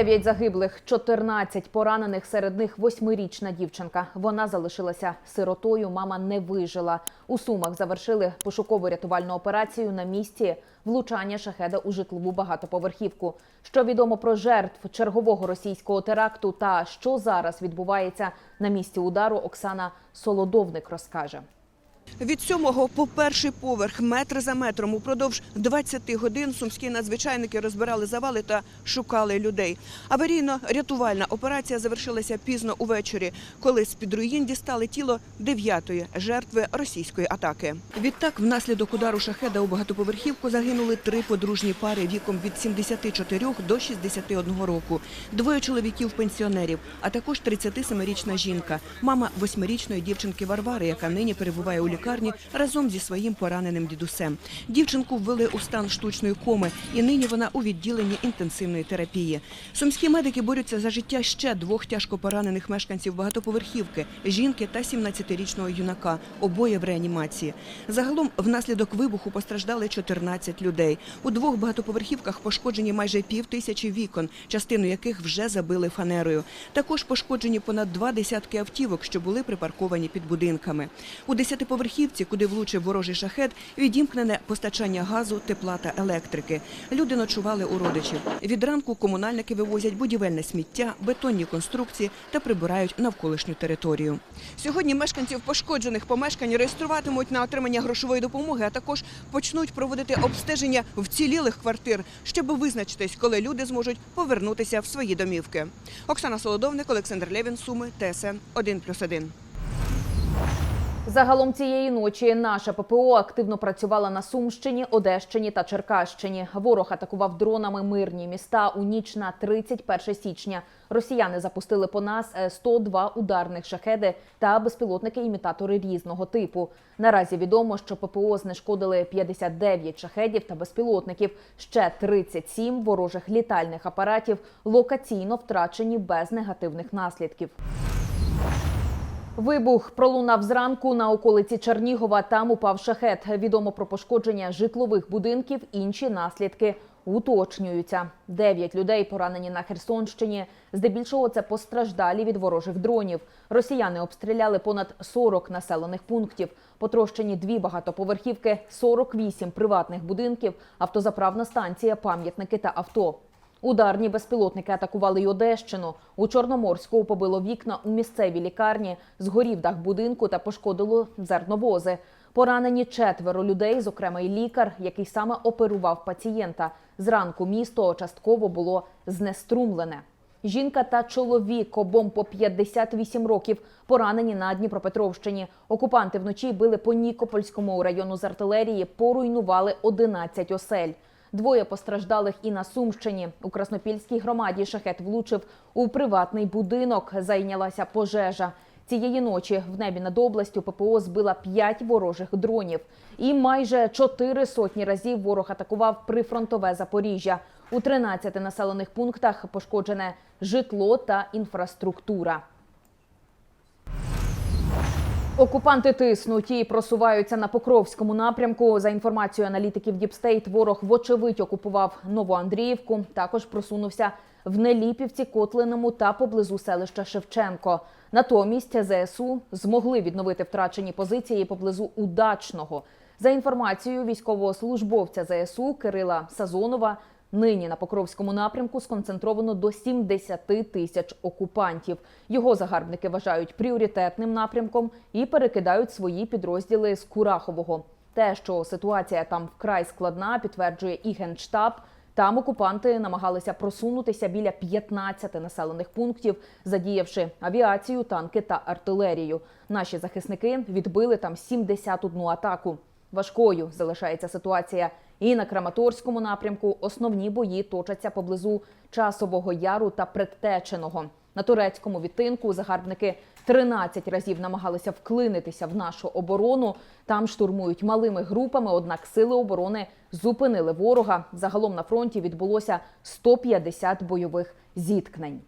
Дев'ять загиблих, 14 поранених, серед них восьмирічна дівчинка. Вона залишилася сиротою. Мама не вижила. У Сумах завершили пошуково-рятувальну операцію на місці влучання шахеда у житлову багатоповерхівку. Що відомо про жертв чергового російського теракту та що зараз відбувається на місці удару, Оксана Солодовник розкаже. Від сьомого по перший поверх, метр за метром, упродовж 20 годин сумські надзвичайники розбирали завали та шукали людей. Аварійно-рятувальна операція завершилася пізно увечері, коли з-під руїн дістали тіло дев'ятої жертви російської атаки. Відтак, внаслідок удару шахеда у багатоповерхівку загинули три подружні пари віком від 74 до 61 року, двоє чоловіків-пенсіонерів, а також 37-річна жінка, мама восьмирічної дівчинки Варвари, яка нині перебуває у лікарні разом зі своїм пораненим дідусем. Дівчинку ввели у стан штучної коми, і нині вона у відділенні інтенсивної терапії. Сумські медики борються за життя ще двох тяжко поранених мешканців багатоповерхівки жінки та 17-річного юнака, обоє в реанімації. Загалом внаслідок вибуху постраждали 14 людей. У двох багатоповерхівках пошкоджені майже пів тисячі вікон, частину яких вже забили фанерою. Також пошкоджені понад два десятки автівок, що були припарковані під будинками. У десятиповерхівці, куди влучив ворожий шахет, відімкнене постачання газу, тепла та електрики. Люди ночували у родичів. Від ранку комунальники вивозять будівельне сміття, бетонні конструкції та прибирають навколишню територію. Сьогодні мешканців пошкоджених помешкань реєструватимуть на отримання грошової допомоги, а також почнуть проводити обстеження вцілілих квартир, щоб визначитись, коли люди зможуть повернутися в свої домівки. Оксана Солодовник, Олександр Левін, Суми, ТСН 1+,1. Загалом цієї ночі наша ППО активно працювала на Сумщині, Одещині та Черкащині. Ворог атакував дронами мирні міста у ніч на 31 січня. Росіяни запустили по нас е, 102 ударних шахеди та безпілотники-імітатори різного типу. Наразі відомо, що ППО знешкодили 59 шахедів та безпілотників. Ще 37 ворожих літальних апаратів локаційно втрачені без негативних наслідків. Вибух пролунав зранку на околиці Чернігова. Там упав шахет. Відомо про пошкодження житлових будинків. Інші наслідки уточнюються. Дев'ять людей поранені на Херсонщині. Здебільшого це постраждалі від ворожих дронів. Росіяни обстріляли понад 40 населених пунктів. Потрощені дві багатоповерхівки, 48 приватних будинків, автозаправна станція, пам'ятники та авто. Ударні безпілотники атакували й Одещину. У Чорноморську побило вікна у місцевій лікарні, згорів дах будинку та пошкодило зерновози. Поранені четверо людей, зокрема й лікар, який саме оперував пацієнта. Зранку місто частково було знеструмлене. Жінка та чоловік обом по 58 років поранені на Дніпропетровщині. Окупанти вночі били по Нікопольському району з артилерії, поруйнували 11 осель. Двоє постраждалих і на Сумщині. У Краснопільській громаді шахет влучив у приватний будинок. Зайнялася пожежа. Цієї ночі в небі над областю ППО збила п'ять ворожих дронів. І майже чотири сотні разів ворог атакував прифронтове Запоріжжя. У 13 населених пунктах пошкоджене житло та інфраструктура. Окупанти тиснуть і просуваються на Покровському напрямку. За інформацією аналітиків Діпстейт, ворог вочевидь окупував Новоандріївку. Також просунувся в Неліпівці, Котлиному та поблизу селища Шевченко. Натомість ЗСУ змогли відновити втрачені позиції поблизу Удачного. За інформацією військового службовця ЗСУ Кирила Сазонова, Нині на Покровському напрямку сконцентровано до 70 тисяч окупантів. Його загарбники вважають пріоритетним напрямком і перекидають свої підрозділи з Курахового. Те, що ситуація там вкрай складна, підтверджує і генштаб. Там окупанти намагалися просунутися біля 15 населених пунктів, задіявши авіацію, танки та артилерію. Наші захисники відбили там 71 атаку. Важкою залишається ситуація і на Краматорському напрямку. Основні бої точаться поблизу Часового Яру та Предтеченого. На турецькому відтинку загарбники 13 разів намагалися вклинитися в нашу оборону. Там штурмують малими групами, однак сили оборони зупинили ворога. Загалом на фронті відбулося 150 бойових зіткнень.